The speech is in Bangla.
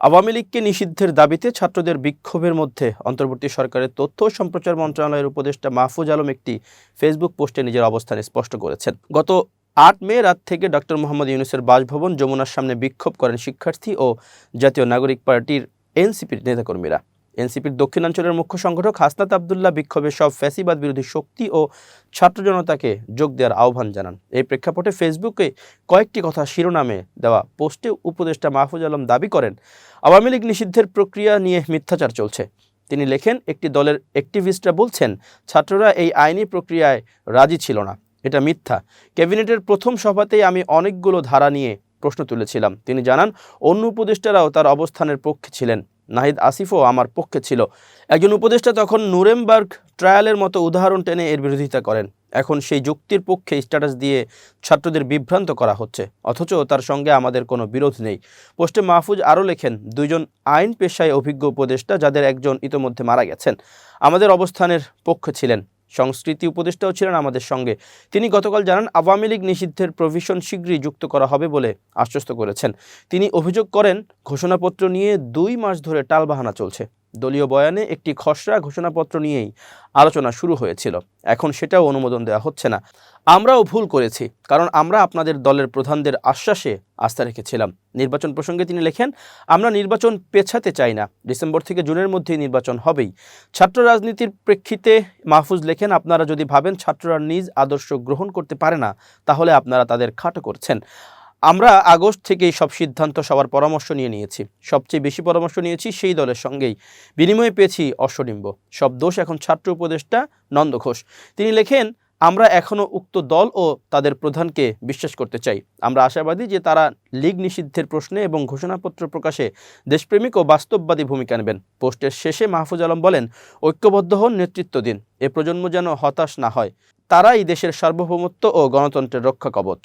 আওয়ামী লীগকে নিষিদ্ধের দাবিতে ছাত্রদের বিক্ষোভের মধ্যে অন্তর্বর্তী সরকারের তথ্য সম্প্রচার মন্ত্রণালয়ের উপদেষ্টা মাহফুজ আলম একটি ফেসবুক পোস্টে নিজের অবস্থান স্পষ্ট করেছেন। গত আট মে রাত থেকে ডক্টর মোহাম্মদ ইউনুসের বাসভবন যমুনার সামনে বিক্ষোভ করেন শিক্ষার্থী ও জাতীয় নাগরিক পার্টির এনসিপির নেতাকর্মীরা। এনসিপির দক্ষিণাঞ্চলের মুখ্য সংগঠক হাসনাত আবদুল্লাহ বিক্ষোভে সব ফ্যাসিবাদ বিরোধী শক্তি ও ছাত্র জনতাকে যোগ দেওয়ার আহ্বান জানান। এই প্রেক্ষাপটে ফেসবুকে কয়েকটি কথা শিরোনামে দেওয়া পোস্টে উপদেষ্টা মাহফুজ আলম দাবি করেন, আওয়ামী লীগ নিষিদ্ধের প্রক্রিয়া নিয়ে মিথ্যাচার চলছে। তিনি লেখেন, একটি দলের অ্যাক্টিভিস্টরা বলছেন, ছাত্ররা এই আইনি প্রক্রিয়ায় রাজি ছিল না। এটা মিথ্যা। ক্যাবিনেটের প্রথম সভাতেই আমি অনেকগুলো ধারা নিয়ে প্রশ্ন তুলেছিলাম। তিনি জানান, অন্য উপদেষ্টারাও তার অবস্থানের পক্ষে ছিলেন। নাহিদ আসিফও আমার পক্ষে ছিল। একজন উপদেষ্টা তখন নুরেমবার্গ ট্রায়ালের মতো উদাহরণ টেনে এর বিরোধিতা করেন। এখন সেই যুক্তির পক্ষে স্ট্যাটাস দিয়ে ছাত্রদের বিভ্রান্ত করা হচ্ছে, অথচ তার সঙ্গে আমাদের কোনো বিরোধ নেই। পোস্টে মাহফুজ আরও লেখেন দুজন আইন পেশায় অভিজ্ঞ উপদেষ্টা যাদের একজন ইতোমধ্যে মারা গেছেন, আমাদের অবস্থানের পক্ষে ছিলেন। সংস্কৃতি উপদেষ্টাও ছিলেন আমাদের সঙ্গে। তিনি গতকাল জানান, আওয়ামী লীগ নিষিদ্ধের প্রভিশন শীঘ্রই যুক্ত করা হবে বলে আশ্বস্ত করেছেন। তিনি অভিযোগ করেন, ঘোষণাপত্র নিয়ে দুই মাস ধরে টালবাহানা চলছে। দলীয় বয়ানে একটি খসড়া ঘোষণাপত্র নিয়েই আলোচনা শুরু হয়েছিল। এখন সেটাও অনুমোদন দেওয়া হচ্ছে না। আমরাও ভুল করেছি, কারণ আমরা আপনাদের দলের প্রধানদের আশ্বাসে আস্থা রেখেছিলাম। নির্বাচন প্রসঙ্গে তিনি লেখেন, আমরা নির্বাচন পেছাতে চাই না। ডিসেম্বর থেকে জুনের মধ্যেই নির্বাচন হবেই। ছাত্র রাজনীতির প্রেক্ষিতে মাহফুজ লেখেন, আপনারা যদি ভাবেন ছাত্ররা নিজ আদর্শ গ্রহণ করতে পারে না, তাহলে আপনারা তাদের খাটো করছেন। আমরা আগস্ট থেকেই সব সিদ্ধান্ত সবার পরামর্শ নিয়ে নিয়েছি। সবচেয়ে বেশি পরামর্শ নিয়েছি সেই দলের সঙ্গেই। বিনিময়ে পেয়েছি অশ্বডিম্ব সব দোষ এখন ছাত্র উপদেষ্টা নন্দ ঘোষ। তিনি লেখেন, আমরা এখনও উক্ত দল ও তাদের প্রধানকে বিশ্বাস করতে চাই। আমরা আশাবাদী যে তারা লীগ নিষিদ্ধের প্রশ্নে এবং ঘোষণাপত্র প্রকাশে দেশপ্রেমিক ও বাস্তববাদী ভূমিকা নেবেন। পোস্টের শেষে মাহফুজ আলম বলেন, ঐক্যবদ্ধ হন নেতৃত্ব দিন। এ প্রজন্ম যেন হতাশ না হয়। তারাই দেশের সার্বভৌমত্ব ও গণতন্ত্রের রক্ষা কবচ।